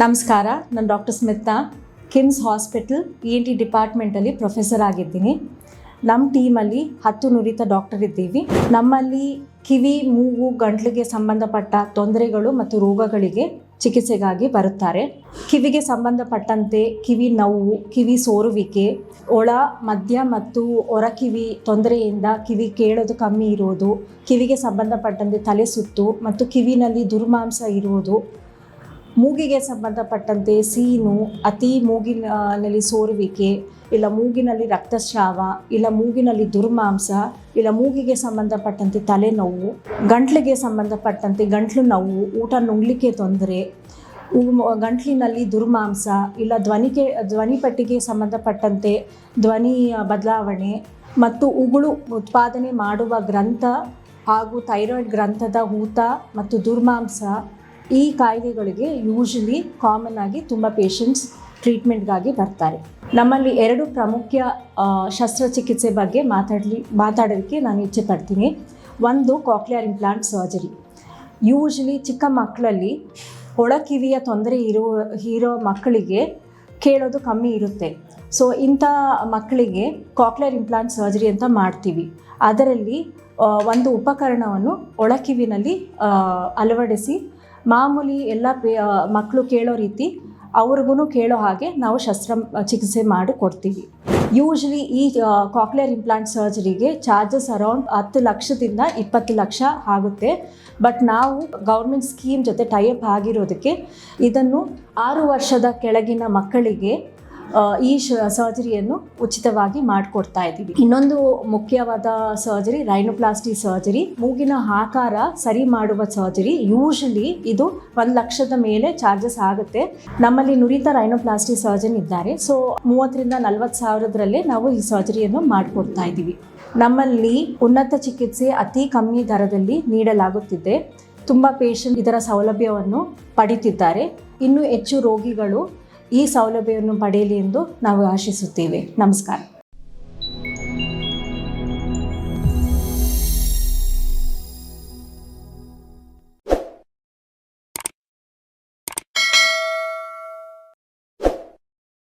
ನಮಸ್ಕಾರ, ನಾನು doctor Smita, KIMS hospital E N T ಡಿಪಾರ್ಟ್ಮೆಂಟಲ್ಲಿ professor ಆಗಿದ್ದೀನಿ. ನಮ್ಮ ಟೀಮಲ್ಲಿ ಹತ್ತು ನುರಿತ ಡಾಕ್ಟರ್ ಇದ್ದೀವಿ. ನಮ್ಮಲ್ಲಿ ಕಿವಿ, ಮೂಗು, ಗಂಟ್ಲಿಗೆ ಸಂಬಂಧಪಟ್ಟ ತೊಂದರೆಗಳು ಮತ್ತು ರೋಗಗಳಿಗೆ ಚಿಕಿತ್ಸೆಗಾಗಿ ಬರುತ್ತಾರೆ. ಕಿವಿಗೆ ಸಂಬಂಧಪಟ್ಟಂತೆ ಕಿವಿ ನೋವು, ಕಿವಿ ಸೋರುವಿಕೆ, ಒಳ, ಮಧ್ಯ ಮತ್ತು ಹೊರ ಕಿವಿ ತೊಂದರೆಯಿಂದ ಕಿವಿ ಕೇಳೋದು ಕಮ್ಮಿ ಇರೋದು, ಕಿವಿಗೆ ಸಂಬಂಧಪಟ್ಟಂತೆ ತಲೆ ಸುತ್ತು ಮತ್ತು ಕಿವಿನಲ್ಲಿ ದುರ್ಮಾಂಸ ಇರುವುದು ಮೂಗಿಗೆ ಸಂಬಂಧಪಟ್ಟಂತೆ ಸೀನು, ಅತಿ ಮೂಗಿನಲ್ಲಿ ಸೋರುವಿಕೆ, ಇಲ್ಲ ಮೂಗಿನಲ್ಲಿ ರಕ್ತಸ್ರಾವ, ಇಲ್ಲ ಮೂಗಿನಲ್ಲಿ ದುರ್ಮಾಂಸ, ಇಲ್ಲ ಮೂಗಿಗೆ ಸಂಬಂಧಪಟ್ಟಂತೆ ತಲೆನೋವು, ಗಂಟ್ಲಿಗೆ ಸಂಬಂಧಪಟ್ಟಂತೆ ಗಂಟ್ಲು ನೋವು, ಊಟ ನುಂಗ್ಲಿಕ್ಕೆ ತೊಂದರೆ ಗಂಟ್ಲಿನಲ್ಲಿ ದುರ್ಮಾಂಸ, ಇಲ್ಲ ಧ್ವನಿಗೆ ಧ್ವನಿಪಟ್ಟಿಗೆ ಸಂಬಂಧಪಟ್ಟಂತೆ ಧ್ವನಿ ಬದಲಾವಣೆ ಮತ್ತು ಉಗುಳು ಉತ್ಪಾದನೆ ಮಾಡುವ ಗ್ರಂಥ ಹಾಗೂ ಥೈರಾಯ್ಡ್ ಗ್ರಂಥದ ಊತ ಮತ್ತು ದುರ್ಮಾಂಸ ಈ ಕಾಯಿಲೆಗಳಿಗೆ ಯೂಶಲಿ ಕಾಮನ್ ಆಗಿ ತುಂಬ ಪೇಷಂಟ್ಸ್ ಟ್ರೀಟ್ಮೆಂಟ್ಗಾಗಿ ಬರ್ತಾರೆ. ನಮ್ಮಲ್ಲಿ ಎರಡು ಪ್ರಮುಖ ಶಸ್ತ್ರಚಿಕಿತ್ಸೆ ಬಗ್ಗೆ ಮಾತಾಡಲಿ ಮಾತಾಡೋದಕ್ಕೆ ನಾನು ಇಚ್ಛೆ ಪಡ್ತೀನಿ. ಒಂದು ಕಾಕ್ಲಿಯರ್ ಇಂಪ್ಲಾಂಟ್ ಸರ್ಜರಿ ಯೂಶಲಿ ಚಿಕ್ಕ ಮಕ್ಕಳಲ್ಲಿ ಒಳಕಿವಿಯ ತೊಂದರೆ ಇರುವ, ಇರೋ ಮಕ್ಕಳಿಗೆ ಕೇಳೋದು ಕಮ್ಮಿ ಇರುತ್ತೆ. ಸೊ ಇಂಥ ಮಕ್ಕಳಿಗೆ ಕಾಕ್ಲೇರ್ ಇಂಪ್ಲಾಂಟ್ ಸರ್ಜರಿ ಅಂತ ಮಾಡ್ತೀವಿ. ಅದರಲ್ಲಿ ಒಂದು ಉಪಕರಣವನ್ನು ಒಳಕಿವಿನಲ್ಲಿ ಅಳವಡಿಸಿ, ಮಾಮೂಲಿ ಎಲ್ಲ ಮಕ್ಕಳು ಕೇಳೋ ರೀತಿ ಅವ್ರಿಗೂ ಕೇಳೋ ಹಾಗೆ ನಾವು ಶಸ್ತ್ರ ಚಿಕಿತ್ಸೆ ಮಾಡಿ ಕೊಡ್ತೀವಿ. ಯೂಶಲಿ ಈ ಕಾಕ್ಲಿಯರ್ ಇಂಪ್ಲಾಂಟ್ ಸರ್ಜರಿಗೆ ಚಾರ್ಜಸ್ ಅರೌಂಡ್ ಹತ್ತು ಲಕ್ಷದಿಂದ ಇಪ್ಪತ್ತು ಲಕ್ಷ ಆಗುತ್ತೆ. ಬಟ್ ನಾವು ಗೌರ್ಮೆಂಟ್ ಸ್ಕೀಮ್ ಜೊತೆ ಟೈಅಪ್ ಆಗಿರೋದಕ್ಕೆ ಇದನ್ನು ಆರು ವರ್ಷದ ಕೆಳಗಿನ ಮಕ್ಕಳಿಗೆ ಈ ಸರ್ಜರಿಯನ್ನು ಉಚಿತವಾಗಿ ಮಾಡಿಕೊಡ್ತಾ ಇದ್ದೀವಿ. ಇನ್ನೊಂದು ಮುಖ್ಯವಾದ ಸರ್ಜರಿ ರೈನೋಪ್ಲಾಸ್ಟಿ ಸರ್ಜರಿ. ಮೂಗಿನ ಆಕಾರ ಸರಿ ಮಾಡುವ ಸರ್ಜರಿ. ಯೂಶಲಿ ಇದು ಒಂದು ಲಕ್ಷದ ಮೇಲೆ ಚಾರ್ಜಸ್ ಆಗುತ್ತೆ. ನಮ್ಮಲ್ಲಿ ನುರಿತ ರೈನೋಪ್ಲಾಸ್ಟಿ ಸರ್ಜನ್ ಇದ್ದಾರೆ. ಸೊ ಮೂವತ್ತರಿಂದ ನಲವತ್ತು ಸಾವಿರದರಲ್ಲೇ ನಾವು ಈ ಸರ್ಜರಿಯನ್ನು ಮಾಡಿಕೊಡ್ತಾ ಇದ್ದೀವಿ. ನಮ್ಮಲ್ಲಿ ಉನ್ನತ ಚಿಕಿತ್ಸೆ ಅತಿ ಕಮ್ಮಿ ದರದಲ್ಲಿ ನೀಡಲಾಗುತ್ತಿದೆ. ತುಂಬ ಪೇಷಂಟ್ ಇದರ ಸೌಲಭ್ಯವನ್ನು ಪಡೀತಿದ್ದಾರೆ. ಇನ್ನೂ ಹೆಚ್ಚು ರೋಗಿಗಳು ಈ ಸೌಲಭ್ಯವನ್ನು ಪಡೆಯಲಿ ಎಂದು ನಾವು ಆಶಿಸುತ್ತೇವೆ. ನಮಸ್ಕಾರ.